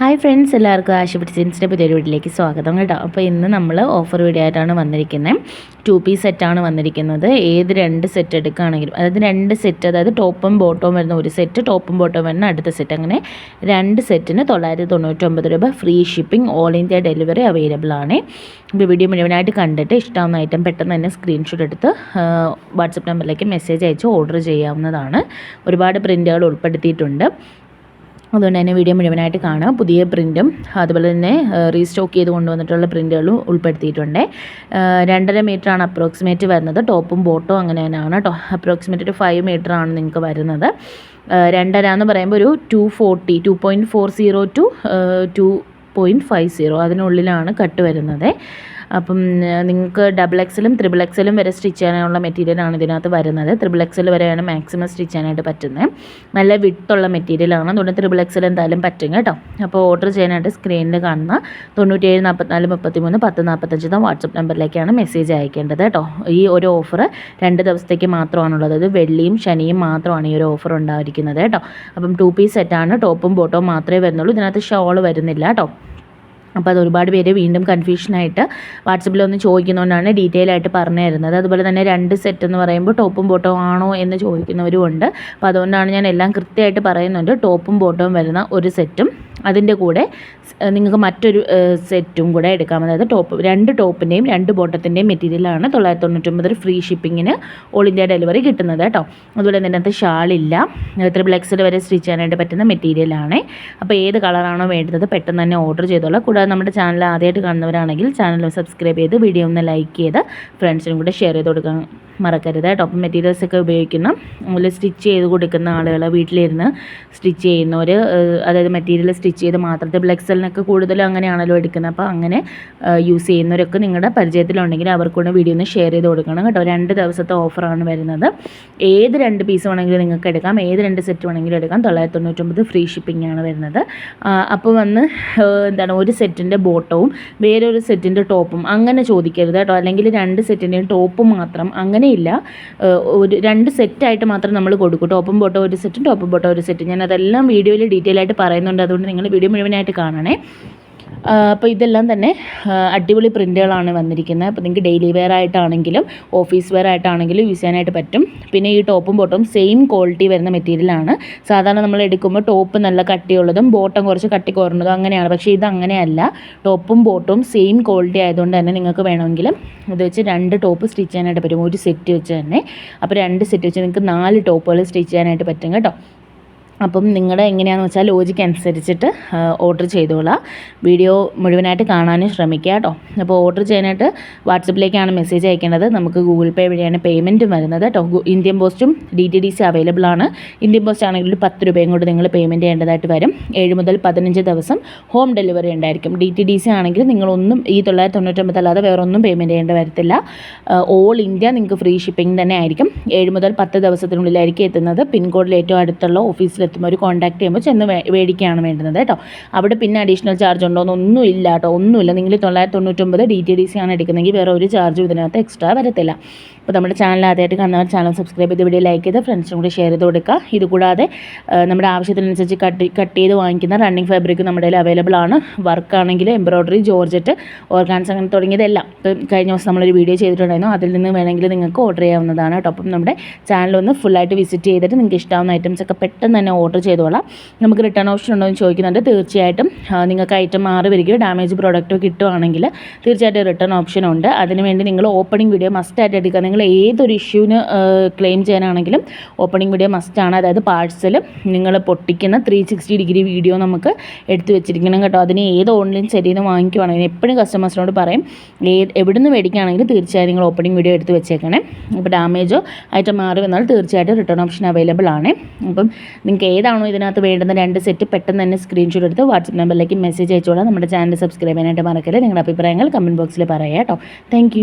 Hi friends എല്ലാവർക്കും ആശുപത്രി സെൻസിന്റെ പുതിയൊരു വീട്ടിലേക്ക് സ്വാഗതം കേട്ടോ. അപ്പോൾ ഇന്ന് നമ്മൾ ഓഫർ വീഡിയോ ആയിട്ടാണ് വന്നിരിക്കുന്നത് ടു പീസ് സെറ്റാണ് വന്നിരിക്കുന്നത്. ഏത് രണ്ട് സെറ്റ് എടുക്കുകയാണെങ്കിലും അതായത് രണ്ട് സെറ്റ് അതായത് ടോപ്പും ബോട്ടവും വരുന്ന ഒരു സെറ്റ് ടോപ്പും ബോട്ടവും വരുന്ന അടുത്ത സെറ്റ് അങ്ങനെ രണ്ട് സെറ്റിന് തൊള്ളായിരത്തി തൊണ്ണൂറ്റൊമ്പത് രൂപ free shipping all India delivery available ആണ്. ഇപ്പോൾ വീഡിയോ മുഴുവനായിട്ട് കണ്ടിട്ട് ഇഷ്ടമാവുന്ന ഐറ്റം പെട്ടെന്ന് തന്നെ സ്ക്രീൻഷോട്ട് എടുത്ത് വാട്സപ്പ് നമ്പറിലേക്ക് മെസ്സേജ് അയച്ച് ഓർഡർ ചെയ്യാവുന്നതാണ്. ഒരുപാട് പ്രിന്റുകൾ ഉൾപ്പെടുത്തിയിട്ടുണ്ട്. അതുകൊണ്ട് തന്നെ വീഡിയോ മുഴുവനായിട്ട് കാണാം പുതിയ പ്രിന്റും അതുപോലെ തന്നെ റീസ്റ്റോക്ക് ചെയ്ത് കൊണ്ടുവന്നിട്ടുള്ള പ്രിന്റുകളും ഉൾപ്പെടുത്തിയിട്ടുണ്ട്. രണ്ടര ആണ് അപ്രോക്സിമേറ്റ് വരുന്നത്. ടോപ്പും ബോട്ടും അങ്ങനെ തന്നെയാണ് അപ്രോക്സിമേറ്റ് ഒരു ഫൈവ് ആണ് നിങ്ങൾക്ക് വരുന്നത്. രണ്ടര എന്ന് പറയുമ്പോൾ ഒരു two forty two point four zero two two point five zero അതിനുള്ളിലാണ് cut വരുന്നത്. അപ്പം നിങ്ങൾക്ക് ഡബിൾ എക്സലും ത്രിബിൾ എക്സലും വരെ സ്റ്റിച്ച് ചെയ്യാനുള്ള മെറ്റീരിയലാണ് ഇതിനകത്ത് വരുന്നത്. ത്രിബിൾ എക്സൽ വരെയാണ് മാക്സിമം സ്റ്റിച്ച് ചെയ്യാനായിട്ട് പറ്റുന്നത് നല്ല വിട്ടുള്ള മെറ്റീരിയലാണ് അതുകൊണ്ട് ത്രിബിൾ എക്സൽ എന്തായാലും പറ്റും കേട്ടോ. അപ്പോൾ ഓർഡർ ചെയ്യാനായിട്ട് സ്ക്രീനിൽ കാണുന്ന തൊണ്ണൂറ്റേഴ് നാൽപ്പത്തിനാല് മുപ്പത്തിമൂന്ന് പത്ത് നാൽപ്പത്തഞ്ച് എന്ന വാട്സപ്പ് നമ്പറിലേക്കാണ് മെസ്സേജ് അയക്കേണ്ടത് കേട്ടോ. ഈ ഒരു ഓഫർ രണ്ട് ദിവസത്തേക്ക് മാത്രമാണുള്ളത്. അത് വെള്ളിയും ശനിയും മാത്രമാണ് ഈ ഒരു ഓഫർ ഉണ്ടായിരിക്കുന്നത് കേട്ടോ. അപ്പം ടു പീസ് സെറ്റാണ് ടോപ്പും ബോട്ടവും മാത്രമേ വരുന്നുള്ളൂ. ഇതിനകത്ത് ഷോൾ വരുന്നില്ല കേട്ടോ. അപ്പോൾ അത് ഒരുപാട് പേര് വീണ്ടും കൺഫ്യൂഷനായിട്ട് വാട്സപ്പിൽ ഒന്ന് ചോദിക്കുന്നതുകൊണ്ടാണ് ഡീറ്റെയിൽ ആയിട്ട് പറഞ്ഞു തരുന്നത്. അതുപോലെ തന്നെ രണ്ട് സെറ്റ് എന്ന് പറയുമ്പോൾ ടോപ്പും ബോട്ടവും ആണോ എന്ന് ചോദിക്കുന്നവരും ഉണ്ട് അപ്പോൾ അതുകൊണ്ടാണ് ഞാൻ എല്ലാം കൃത്യമായിട്ട് പറയുന്നുണ്ട്. ടോപ്പും ബോട്ടവും വരുന്ന ഒരു സെറ്റും അതിന്റെ കൂടെ നിങ്ങൾക്ക് മറ്റൊരു സെറ്റും കൂടെ എടുക്കാം. അതായത് ടോപ്പ് രണ്ട് ടോപ്പിന്റെയും രണ്ട് ബോട്ടത്തിന്റെയും മെറ്റീരിയലാണ് തൊള്ളായിരത്തി തൊണ്ണൂറ്റൊമ്പത് ഫ്രീ ഷിപ്പിങ്ങിന് ഓൾ ഇന്ത്യ ഡെലിവറി കിട്ടുന്നത് കേട്ടോ. അതുപോലെ തന്നെ അതിനകത്ത് ഷാളില്ല ത്രിബിൾ എക്സിൽ വരെ സ്റ്റിച്ച് ചെയ്യാനായിട്ട് പറ്റുന്ന മെറ്റീരിയലാണ്. അപ്പോൾ ഏത് കളറാണോ വേണ്ടത് പെട്ടെന്ന് തന്നെ ഓർഡർ ചെയ്തോളാം. കൂടാതെ നമ്മുടെ ചാനൽ ആദ്യമായിട്ട് കാണുന്നവരാണെങ്കിൽ ചാനൽ സബ്സ്ക്രൈബ് ചെയ്ത് വീഡിയോ ഒന്ന് ലൈക്ക് ചെയ്ത് ഫ്രണ്ട്സിനും കൂടെ ഷെയർ ചെയ്ത് കൊടുക്കാൻ മറക്കരുത് ടോപ്പ് മെറ്റീരിയൽസ് ഒക്കെ ഉപയോഗിക്കുന്ന. അതുപോലെ സ്റ്റിച്ച് ചെയ്ത് കൊടുക്കുന്ന ആളുകൾ വീട്ടിലിരുന്ന് സ്റ്റിച്ച് ചെയ്യുന്നവർ അതായത് മെറ്റീരിയൽ സ്റ്റിച്ച് ചെയ്ത് മാത്രത്തെ ബ്ലെക്സലിനൊക്കെ കൂടുതലും അങ്ങനെയാണല്ലോ എടുക്കുന്നത്. അപ്പോൾ അങ്ങനെ യൂസ് ചെയ്യുന്നവരൊക്കെ നിങ്ങളുടെ പരിചയത്തിലുണ്ടെങ്കിൽ അവർക്കൂടെ വീഡിയോ ഒന്ന് ഷെയർ ചെയ്ത് കൊടുക്കണം കേട്ടോ. രണ്ട് ദിവസത്തെ ഓഫറാണ് വരുന്നത്. ഏത് രണ്ട് പീസ് വേണമെങ്കിലും നിങ്ങൾക്ക് എടുക്കാം. ഏത് രണ്ട് സെറ്റ് വേണമെങ്കിലും എടുക്കാം. തൊള്ളായിരത്തി തൊണ്ണൂറ്റൊമ്പത് ഫ്രീ ഷിപ്പിംഗ് ആണ് വരുന്നത്. അപ്പോൾ വന്ന് എന്താണ് ഒരു സെറ്റിന്റെ ബോട്ടവും വേറൊരു സെറ്റിന്റെ ടോപ്പും അങ്ങനെ ചോദിക്കരുത് കേട്ടോ. അല്ലെങ്കിൽ രണ്ട് സെറ്റിന്റെയും ടോപ്പ് മാത്രം. അങ്ങനെ അങ്ങനെയില്ല ഒരു രണ്ട് സെറ്റായിട്ട് മാത്രം നമ്മൾ കൊടുക്കും. ടോപ്പും ബോട്ടോ ഒരു സെറ്റും ടോപ്പും ബോട്ടോ ഒരു സെറ്റും. ഞാൻ അതെല്ലാം വീഡിയോയിൽ ഡീറ്റെയിൽ ആയിട്ട് പറയുന്നുണ്ട്. അതുകൊണ്ട് നിങ്ങൾ വീഡിയോ മുഴുവനായിട്ട് കാണണേ. അപ്പോൾ ഇതെല്ലാം തന്നെ അടിപൊളി പ്രിന്റുകളാണ് വന്നിരിക്കുന്നത്. അപ്പോൾ നിങ്ങൾക്ക് ഡെയിലി വെയർ ആയിട്ടാണെങ്കിലും ഓഫീസ് വെയർ ആയിട്ടാണെങ്കിലും യൂസ് ചെയ്യാനായിട്ട് പറ്റും. പിന്നെ ഈ ടോപ്പും ബോട്ടും സെയിം ക്വാളിറ്റി വരുന്ന മെറ്റീരിയലാണ് സാധാരണ നമ്മൾ എടുക്കുമ്പോൾ ടോപ്പ് നല്ല കട്ടിയുള്ളതും ബോട്ടം കുറച്ച് കട്ടി കുറഞ്ഞതും അങ്ങനെയാണ്. പക്ഷേ ഇത് അങ്ങനെയല്ല. ടോപ്പും ബോട്ടും സെയിം ക്വാളിറ്റി ആയതുകൊണ്ട് തന്നെ നിങ്ങൾക്ക് വേണമെങ്കിൽ ഇത് വെച്ച് രണ്ട് ടോപ്പ് സ്റ്റിച്ച് ചെയ്യാനായിട്ട് പറ്റും. ഒരു സെറ്റ് വെച്ച് തന്നെ. അപ്പോൾ രണ്ട് സെറ്റ് വെച്ച് നിങ്ങൾക്ക് നാല് ടോപ്പുകൾ സ്റ്റിച്ച് ചെയ്യാനായിട്ട് പറ്റും കേട്ടോ. അപ്പം നിങ്ങളുടെ എങ്ങനെയാണെന്ന് വെച്ചാൽ ലോജിക്ക് അനുസരിച്ചിട്ട് ഓർഡർ ചെയ്തോളാം. വീഡിയോ മുഴുവനായിട്ട് കാണാനും ശ്രമിക്കുക കേട്ടോ. അപ്പോൾ ഓർഡർ ചെയ്യാനായിട്ട് വാട്സപ്പിലേക്കാണ് മെസ്സേജ് അയക്കേണ്ടത്. നമുക്ക് ഗൂഗിൾ പേ വഴിയാണ് പേയ്മെന്റ് വരുന്നത് കേട്ടോ. ഇന്ത്യൻ പോസ്റ്റും D T D C available ആണ്. ഇന്ത്യൻ പോസ്റ്റ് ആണെങ്കിൽ ഒരു പത്ത് രൂപയും കൊണ്ട് നിങ്ങൾ പേയ്മെന്റ് ചെയ്യേണ്ടതായിട്ട് വരും. ഏഴ് മുതൽ പതിനഞ്ച് ദിവസം ഹോം ഡെലിവറി ഉണ്ടായിരിക്കും. ഡി ടി ഡി സി ആണെങ്കിൽ നിങ്ങളൊന്നും ഈ തൊള്ളായിരത്തി തൊണ്ണൂറ്റൊമ്പത് അല്ലാതെ വേറെ ഒന്നും പേയ്മെന്റ് ചെയ്യേണ്ടി വരത്തില്ല. ഓൾ ഇന്ത്യ നിങ്ങൾക്ക് ഫ്രീ ഷിപ്പിംഗ് തന്നെ ആയിരിക്കും. ഏഴ് മുതൽ പത്ത് ദിവസത്തിനുള്ളിലായിരിക്കും എത്തുന്നത്. പിൻകോഡിൽ ഏറ്റവും അടുത്തുള്ള ഓഫീസിൽ എത്തുമ്പോൾ ഒരു കോൺടാക്ട് ചെയ്യുമ്പോൾ ചെന്ന് മേടിക്കുകയാണ് വേണ്ടുന്നത് കേട്ടോ. അവിടെ പിന്നെ അഡീഷണൽ ചാർജ് ഉണ്ടോ എന്നൊന്നും ഇല്ല കേട്ടോ. ഒന്നുമില്ല. നിങ്ങൾ തൊള്ളായിരത്തി തൊണ്ണൂറ്റൊമ്പത് ഡി ടി ഡി സി ആണ് എടുക്കുന്നതെങ്കിൽ വേറെ ഒരു ചാർജും ഇതിനകത്ത് എക്സ്ട്രാ വരത്തില്ല. അപ്പോൾ നമ്മുടെ ചാനൽ ആദ്യമായിട്ട് കാണുന്നവർ ചാനൽ സബ്സ്ക്രൈബ് ചെയ്ത് വീഡിയോ ലൈക്ക് ചെയ്ത് ഫ്രണ്ട്സിനും കൂടി ഷെയർ ചെയ്ത് കൊടുക്കുക. ഇതുകൂടാതെ നമ്മുടെ ആവശ്യത്തിനനുസരിച്ച് കട്ട് കട്ട് ചെയ്ത് വാങ്ങിക്കുന്ന റണ്ണിങ് ഫാബ്രിക് നമ്മുടെ കയ്യിൽ അവൈലബിൾ ആണ്. വർക്ക് ആണെങ്കിൽ എംബ്രോയ്ഡറി ജോർജറ്റ് ഓർഗാൻസ് അങ്ങനെ തുടങ്ങിയതെല്ലാം. ഇപ്പം കഴിഞ്ഞ ദിവസം നമ്മളൊരു വീഡിയോ ചെയ്തിട്ടുണ്ടായിരുന്നു. അതിൽ നിന്ന് വേണമെങ്കിൽ നിങ്ങൾക്ക് ഓർഡർ ചെയ്യാവുന്നതാണ് കേട്ടോ. അപ്പം നമ്മുടെ ചാനൽ ഒന്ന് ഫുള്ളായിട്ട് വിസിറ്റ് ചെയ്തിട്ട് നിങ്ങൾക്ക് ഇഷ്ടമാവുന്ന ഐറ്റംസ് ഒക്കെ പെട്ടെന്ന് തന്നെ ഓർഡർ ചെയ്തോളാം. നമുക്ക് റിട്ടേൺ ഓപ്ഷൻ ഉണ്ടോ എന്ന് ചോദിക്കുന്നുണ്ട്. തീർച്ചയായിട്ടും നിങ്ങൾക്ക് ഐറ്റം മാറി വരികയോ ഡാമേജ് പ്രോഡക്റ്റോ കിട്ടുവാണെങ്കിൽ തീർച്ചയായിട്ടും റിട്ടേൺ ഓപ്ഷൻ ഉണ്ട്. അതിനുവേണ്ടി നിങ്ങൾ ഓപ്പണിംഗ് വീഡിയോ മസ്റ്റായിട്ട് എടുക്കുക. നിങ്ങൾ ഏതൊരു ഇഷ്യൂവിന് ക്ലെയിം ചെയ്യാനാണെങ്കിലും ഓപ്പണിംഗ് വീഡിയോ മസ്റ്റാണ് അതായത് പാഴ്സൽ നിങ്ങൾ പൊട്ടിക്കുന്ന ത്രീ സിക്സ്റ്റി ഡിഗ്രി വീഡിയോ നമുക്ക് എടുത്തു വെച്ചിരിക്കണം കേട്ടോ. അതിന് ഏത് ഓൺലൈൻ ശരിയിൽ നിന്ന് വാങ്ങിക്കുവാണെങ്കിൽ എപ്പോഴും കസ്റ്റമേഴ്സിനോട് പറയും ഏത് എവിടെ നിന്ന് മേടിക്കുകയാണെങ്കിലും തീർച്ചയായും നിങ്ങൾ ഓപ്പണിംഗ് വീഡിയോ എടുത്ത് വെച്ചേക്കണേ. അപ്പോൾ ഡാമേജോ ഐറ്റം മാറി വന്നാൽ തീർച്ചയായിട്ടും റിട്ടേൺ ഓപ്ഷൻ അവൈലബിൾ ആണ്. അപ്പം നിങ്ങൾക്ക് ഏതാണോ ഇതിനകത്ത് വേണ്ടുന്ന രണ്ട് സെറ്റ് പെട്ടെന്ന് തന്നെ സ്ക്രീൻഷോട്ട് എടുത്ത് വാട്സപ്പ് നമ്പറിലേക്ക് മെസ്സേജ് അയച്ചോളാം. നമ്മുടെ ചാനൽ സബ്സ്ക്രൈബ് ചെയ്യാനായിട്ട് മറക്കരുത് നിങ്ങളുടെ അഭിപ്രായങ്ങൾ കമന്റ് ബോക്സിൽ പറയാം കേട്ടോ. താങ്ക്